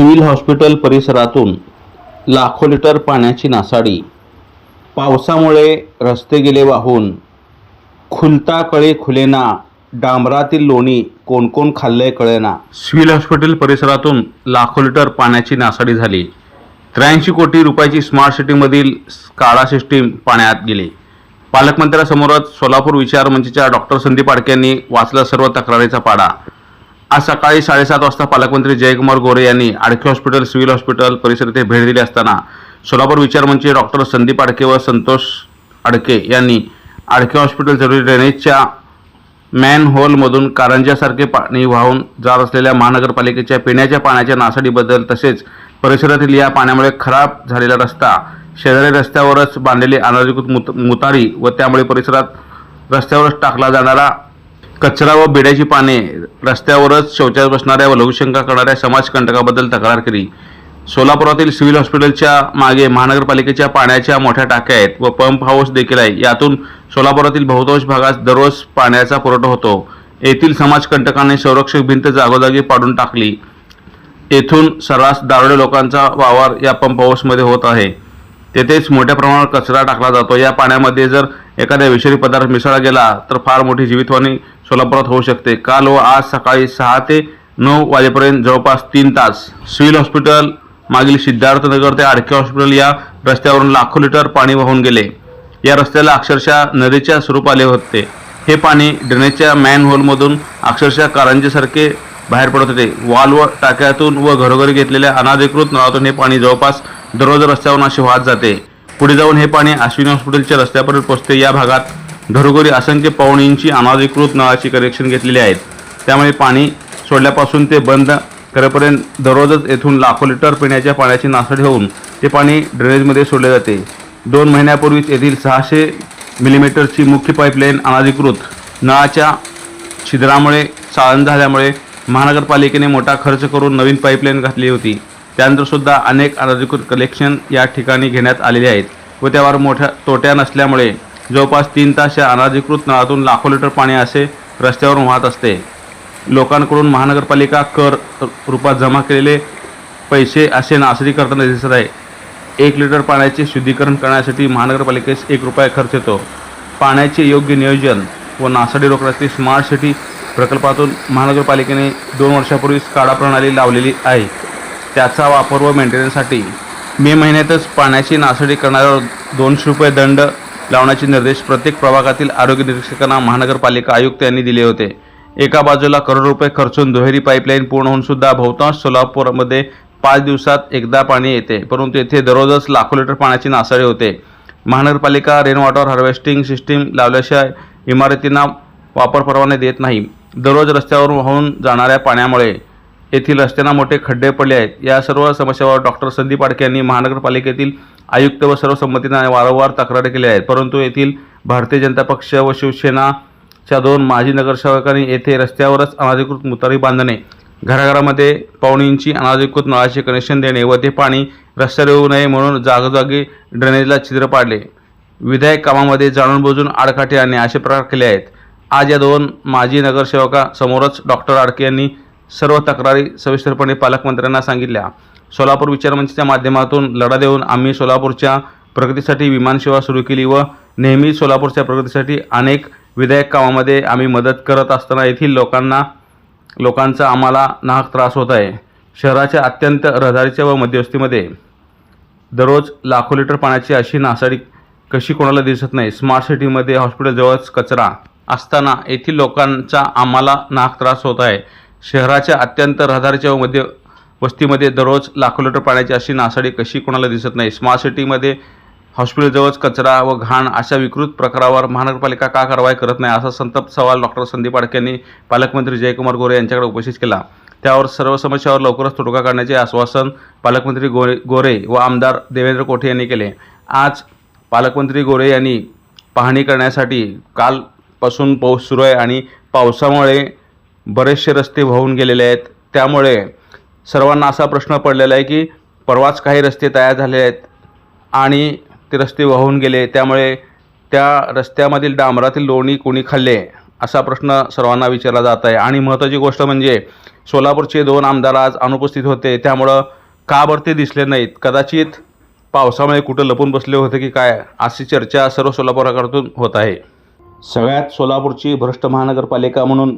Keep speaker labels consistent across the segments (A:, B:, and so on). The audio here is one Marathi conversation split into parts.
A: सिव्हिल हॉस्पिटल परिसरातून लाखो लिटर पाण्याची नासाडी. पावसामुळे रस्ते गेले वाहून. खुलता कळे खुलेना डांबरातील लोणी कोण कोण खाल्लंय कळेना. सिव्हिल हॉस्पिटल परिसरातून लाखो लिटर पाण्याची नासाडी झाली. त्र्याऐंशी कोटी रुपयाची स्मार्ट सिटीमधील स्काडा सिस्टीम पाण्यात गेली. पालकमंत्र्यासमोरच सोलापूर विचार मंचच्या डॉक्टर संदीप आडके यांनी वाचला सर्व तक्रारीचा पाडा. आज सकाळी साडेसात वाजता पालकमंत्री जयकुमार गोरे यांनी आडखे हॉस्पिटल सिव्हिल हॉस्पिटल परिसर येथे भेट दिली असताना सोलापूर विचारमंत्री डॉक्टर संदीप आडके व संतोष आडके यांनी आडखे हॉस्पिटल जरुरी ड्रेनेजच्या मॅन होलमधून कारंजासारखे पाणी वाहून जात असलेल्या महानगरपालिकेच्या पिण्याच्या पाण्याच्या नासाडीबद्दल तसेच परिसरातील या पाण्यामुळे खराब झालेला रस्ता शेजारी रस्त्यावरच बांधलेली अनधिकृत मुत मुतारी व त्यामुळे परिसरात रस्त्यावरच टाकला जाणारा कचरा व बिड्याची पाने रस्त्यावरच शौचास बसणाऱ्या व लघुशंका करणाऱ्या समाजकंटकाबद्दल तक्रार केली. सोलापुरातील सिव्हिल हॉस्पिटलच्या मागे महानगरपालिकेच्या पाण्याच्या मोठ्या टाक्या आहेत व पंप हाऊस देखील आहे. यातून सोलापुरातील बहुतांश भागात दररोज पाण्याचा पुरवठा होतो. येथील समाजकंटकांनी संरक्षक भिंत जागोजागी पाडून टाकली. येथून सर्रास दारुडे लोकांचा वावर या पंप हाऊसमध्ये होत आहे. तेथेच मोठ्या प्रमाणावर कचरा टाकला जातो. या पाण्यामध्ये जर एखादा विषारी पदार्थ मिसळला गेला तर फार मोठी जीवितवाणी सोलापुरात होऊ शकते. काल व आज सकाळी सहा ते नऊ वाजेपर्यंत जवळपास तीन तास. सिव्हिल हॉस्पिटल मागील सिद्धार्थनगर ते आडके हॉस्पिटल या रस्त्यावरून लाखो लिटर पाणी वाहून गेले. या रस्त्याला अक्षरशः नदीच्या स्वरूप आले होते. हे पाणी ड्रेनेजच्या मॅन होलमधून अक्षरशः कारंजेसारखे बाहेर पडत होते. वॉल व टाक्यातून व घरोघरी घेतलेल्या अनाधिकृत नळातून हे पाणी जवळपास दररोज रस्त्यावरून अशी वाहत जाते. पुढे जाऊन हे पाणी अश्विनी हॉस्पिटलच्या रस्त्यापर्यंत पोहोचते. या भागात घरोघरी असंख्य पाहुणींची अनाधिकृत नळाची कनेक्शन घेतलेली आहेत. त्यामुळे पाणी सोडल्यापासून ते बंद करेपर्यंत दररोजच येथून लाखो लिटर पिण्याच्या पाण्याची नासड होऊन ते पाणी ड्रेनेजमध्ये सोडले जाते. दोन महिन्यापूर्वीच येथील सहाशे मिलीमीटरची मुख्य पाईपलाईन अनाधिकृत नळाच्या छिद्रामुळे चाळण झाल्यामुळे महानगरपालिकेने मोठा खर्च करून नवीन पाईपलाईन घातली होती. त्यानंतरसुद्धा अनेक अनाधिकृत कलेक्शन या ठिकाणी घेण्यात आलेले आहेत व त्यावर मोठ्या तोट्या नसल्यामुळे जवळपास तीन तास या अनाधिकृत नळातून लाखो लिटर पाणी असे रस्त्यावरून वाहत असते. लोकांकडून महानगरपालिका कर रूपात जमा केलेले पैसे असे नासरी करताना दिसत आहे. एक लिटर पाण्याचे शुद्धीकरण करण्यासाठी महानगरपालिकेस एक रुपया खर्च येतो. पाण्याचे योग्य नियोजन व नासाडी रोखण्यासाठी स्मार्ट सिटी प्रकल्पातून महानगरपालिकेने दोन वर्षापूर्वीच काळा प्रणाली लावलेली आहे. त्याचा वापर व मेंटेनन्ससाठी मे महिन्यातच पाण्याची नासाडी करणाऱ्यावर दोनशे रुपये दंड लावण्याचे निर्देश प्रत्येक प्रभागातील आरोग्य निरीक्षकांना महानगरपालिका आयुक्त यांनी दिले होते. एका बाजूला करोड रुपये खर्चून दुहेरी पाईपलाईन पूर्ण होऊन सुद्धा बहुतांश सोलापूरमध्ये पाच दिवसात एकदा पाणी येते परंतु येथे दररोजच लाखो लिटर पाण्याची नासाडी होते. महानगरपालिका रेन वॉटर हार्वेस्टिंग सिस्टीम लावल्याशिवाय इमारतींना वापर परवाने देत नाही. दररोज रस्त्यावरून वाहून जाणाऱ्या पाण्यामुळे येथील रस्त्यांना मोठे खड्डे पडले आहेत. या सर्व समस्यावर डॉक्टर संदीप आडके यांनी महानगरपालिकेतील आयुक्त व सर्व संमतीने वारंवार तक्रारी केल्या आहेत. परंतु येथील भारतीय जनता पक्ष व शिवसेनाच्या दोन माजी नगरसेवकांनी येथे रस्त्यावरच अनाधिकृत मुतारी बांधणे घराघरामध्ये पाहुणींची अनाधिकृत नळाचे कनेक्शन देणे व ते पाणी रस्त्यावर येऊ नये म्हणून जागोजागी ड्रेनेजला छिद्र पाडले. विधायक कामामध्ये जाणून बुजून आडकाठी आणणे असे प्रकार केले आहेत. आज या दोन माजी नगरसेवकासमोरच डॉक्टर आडके यांनी सर्व तक्रारी सविस्तरपणे पालकमंत्र्यांना सांगितल्या. सोलापूर विचारमंचच्या माध्यमातून लढा देऊन आम्ही सोलापूरच्या प्रगतीसाठी विमानसेवा सुरू केली व नेहमी सोलापूरच्या प्रगतीसाठी अनेक विधायक कामामध्ये आम्ही मदत करत असताना येथील लोकांना लोकांचा आम्हाला नाहक त्रास होत आहे. शहराच्या अत्यंत रहदारीच्या व मध्यवस्तीमध्ये दररोज लाखो लिटर पाण्याची अशी नासाडी कशी कोणाला दिसत नाही? स्मार्ट सिटीमध्ये हॉस्पिटलजवळच कचरा असताना येथील लोकांचा आम्हाला नाहक त्रास होत आहे. शहराच्या अत्यंत रहदारीच्या मध्य वस्तीमध्ये दररोज लाखो लिटर पाण्याची अशी नासाडी कशी कोणाला दिसत नाही? स्मार्ट सिटीमध्ये हॉस्पिटलजवळच कचरा व घाण अशा विकृत प्रकारावर महानगरपालिका का कारवाई करत नाही? असा संतप्त सवाल डॉक्टर संदीप आडके यांनी पालकमंत्री जयकुमार गोरे यांच्याकडे उपस्थित केला. त्यावर सर्व समस्यावर लवकरच तोडगा काढण्याचे आश्वासन पालकमंत्री गोरे गोरे व आमदार देवेंद्र कोठे यांनी केले. आज पालकमंत्री गोरे यांनी पाहणी करण्यासाठी कालपासून पाऊस सुरू आहे आणि पावसामुळे बरेचसे रस्ते वाहून गेलेले आहेत. त्यामुळे सर्वांना असा प्रश्न पडलेला आहे की परवाच काही रस्ते तयार झाले आहेत आणि ते रस्ते वाहून गेले. त्यामुळे त्या रस्त्यामधील डांबरातील लोणी कोणी खाल्ले? असा प्रश्न सर्वांना विचारला जात आहे. आणि महत्त्वाची गोष्ट म्हणजे सोलापूरचे दोन आमदार आज अनुपस्थित होते. त्यामुळं का बरं ते दिसले नाहीत? कदाचित पावसामुळे कुठं लपून बसले होते की काय? अशी चर्चा सर्व सोलापुराकडून होत आहे. सगळ्यात सोलापूरची भ्रष्ट महानगरपालिका म्हणून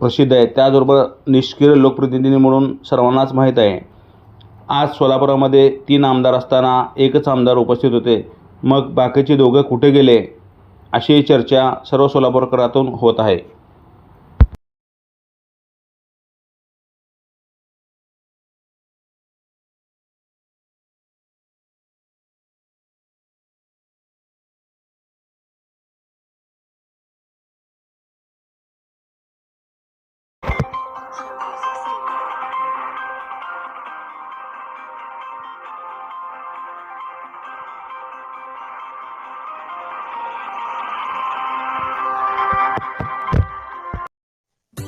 A: प्रसिद्ध आहे. त्याचबरोबर निष्क्रिय लोकप्रतिनिधी म्हणून सर्वांनाच माहीत आहे. आज सोलापुरामध्ये तीन आमदार असताना एकच आमदार उपस्थित होते. मग बाकीचे दोघं कुठे गेले? अशी चर्चा सर्व सोलापूरकरातून होत आहे.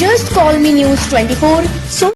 B: जस्ट कॉल मी न्यूज ट्वेंटी फोर सो